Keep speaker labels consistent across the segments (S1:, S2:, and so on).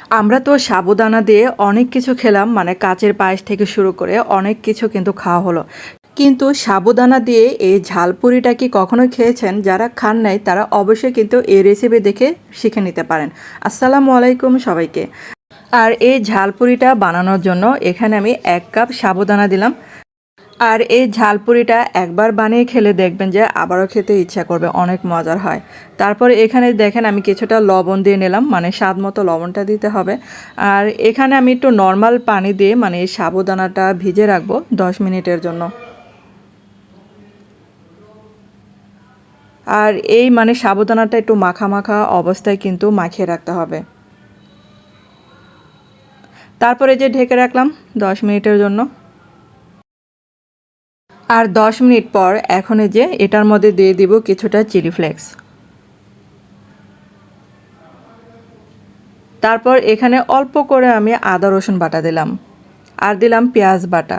S1: আমরা তো সাবুদানা দিয়ে অনেক কিছু খেলাম মানে কাচের পায়েস থেকে শুরু করে অনেক কিছু কিন্তু খাওয়া হলো। কিন্তু সাবুদানা দিয়ে এই ঝালপুরিটা কি কখনো খেয়েছেন? যারা খান নাই, তারা অবশ্যই কিন্তু এই রেসিপি দেখে শিখে নিতে পারেন। আসসালামু আলাইকুম সবাইকে। আর এই ঝালপুরিটা বানানোর জন্য এখানে আমি এক কাপ সাবুদানা দিলাম। আর এই ঝালপুরিটা একবার বানিয়ে খেলে দেখবেন যে আবারও খেতে ইচ্ছা করবে, অনেক মজার হয়। তারপরে এখানে দেখেন আমি কিছুটা লবণ দিয়ে নিলাম মানে স্বাদ মতো লবণটা দিতে হবে। আর এখানে আমি একটু নর্মাল পানি দিয়ে মানে এই সাবুদানাটা ভিজে রাখব দশ মিনিটের জন্য। আর এই মানে সাবুদানাটা একটু মাখা মাখা অবস্থায় কিন্তু মাখিয়ে রাখতে হবে। তারপরে যে ঢেকে রাখলাম দশ মিনিটের জন্য। আর দশ মিনিট পর এখন যে এটার মধ্যে দিয়ে দিব কিছুটা চিলি ফ্লেক্স। তারপর এখানে অল্প করে আমি আদা, রসুন বাটা দিলাম আর দিলাম পেঁয়াজ বাটা।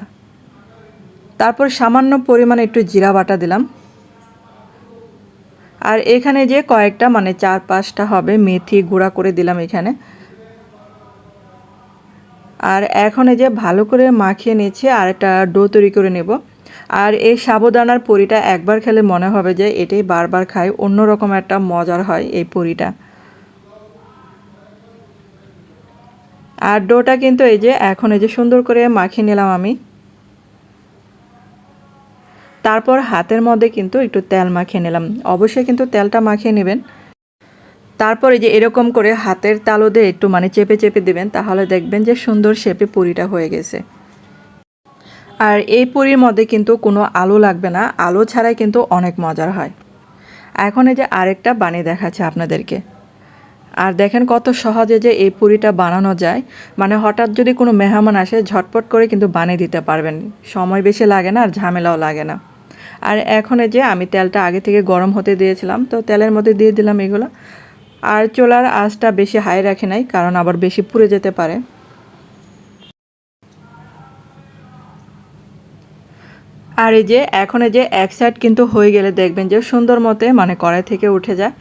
S1: তারপর সামান্য পরিমাণে একটু জিরা বাটা দিলাম। আর এখানে যে কয়েকটা মানে চার পাঁচটা হবে মেথি গুঁড়া করে দিলাম এখানে। আর এখন যে ভালো করে মাখিয়ে নিচ্ছে আর একটা ডো তৈরি করে নেব। আর এই সাবুদানার পুরিটা একবার খেলে মনে হবে যে এটাই বারবার খাই অন্যরকম একটা মজার হয় এই পুরিটা। আর ডোটা কিন্তু এই যে, এখন এই যে সুন্দর করে মাখিয়ে নিলাম আমি। তারপর হাতের মধ্যে কিন্তু একটু তেল মাখিয়ে নিলাম। অবশ্যই কিন্তু তেলটা মাখিয়ে নেবেন। তারপর এই যে এরকম করে হাতের তালু দিয়ে একটু মানে চেপে চেপে দেবেন, তাহলে দেখবেন যে সুন্দর শেপে পুরিটা হয়ে গেছে। আর এই পুরির মধ্যে কিন্তু কোনো আলু লাগবে না। আলু ছাড়াই কিন্তু অনেক মজার হয়। এখন এই যে আরেকটা বানিয়ে দেখাচ্ছে আপনাদেরকে। আর দেখেন কত সহজে যে এই পুরিটা বানানো যায়। মানে হঠাৎ যদি কোনো মেহমান আসে, ঝটপট করে কিন্তু বানিয়ে দিতে পারবেন। সময় বেশি লাগে না আর ঝামেলাও লাগে না। আর এখন যে আমি তেলটা আগে থেকে গরম হতে দিয়েছিলাম, তো তেলের মধ্যে দিয়ে দিলাম এগুলো। আর চোলার আঁচটা বেশি হাই রাখি নাই, কারণ আবার বেশি পুড়ে যেতে পারে। আর এই যে, এখন এই যে এক সাইড কিন্তু হয়ে গেলে দেখবেন যে সুন্দর মতে মানে কড়াই থেকে উঠে যায়।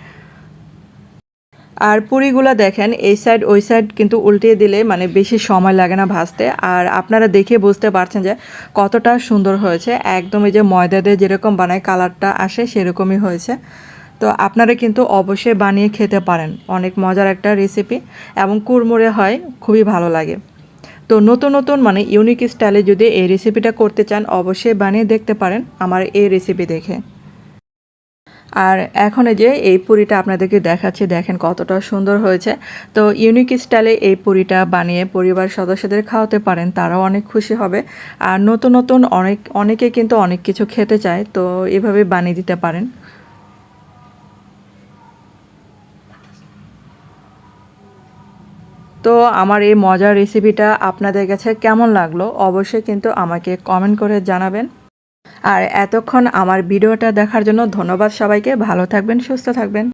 S1: আর পুরিগুলো দেখেন, এই সাইড ওই সাইড কিন্তু উল্টিয়ে দিলে মানে বেশি সময় লাগে না ভাজতে। আর আপনারা দেখে বুঝতে পারছেন যে কতটা সুন্দর হয়েছে। একদম এই যে ময়দা দিয়ে যেরকম বানায় কালারটা আসে সেরকমই হয়েছে। তো আপনারা কিন্তু অবশ্যই বানিয়ে খেতে পারেন। অনেক মজার একটা রেসিপি এবং কুড়মুড়ে হয়, খুবই ভালো লাগে। তো নতুন নতুন মানে ইউনিক স্টাইলে যদি এই রেসিপিটা করতে চান, অবশ্যই বানিয়ে দেখতে পারেন আমার এই রেসিপি দেখে। আর এখন যে এই পুরিটা আপনাদেরকে দেখাচ্ছি, দেখেন কতটা সুন্দর হয়েছে। তো ইউনিক স্টাইলে এই পুরিটা বানিয়ে পরিবার সদস্যদের খাওয়াতে পারেন, তারাও অনেক খুশি হবে। আর নতুন নতুন অনেক, অনেকে কিন্তু অনেক কিছু খেতে চায়, তো এভাবে বানিয়ে দিতে পারেন। তো আমার এই মজার রেসিপিটা আপনাদের কাছে কেমন লাগল অবশ্যই কিন্তু আমাকে কমেন্ট করে জানাবেন। আর এতক্ষণ আমার ভিডিওটা দেখার জন্য ধন্যবাদ সবাইকে, ভালো থাকবেন, সুস্থ থাকবেন।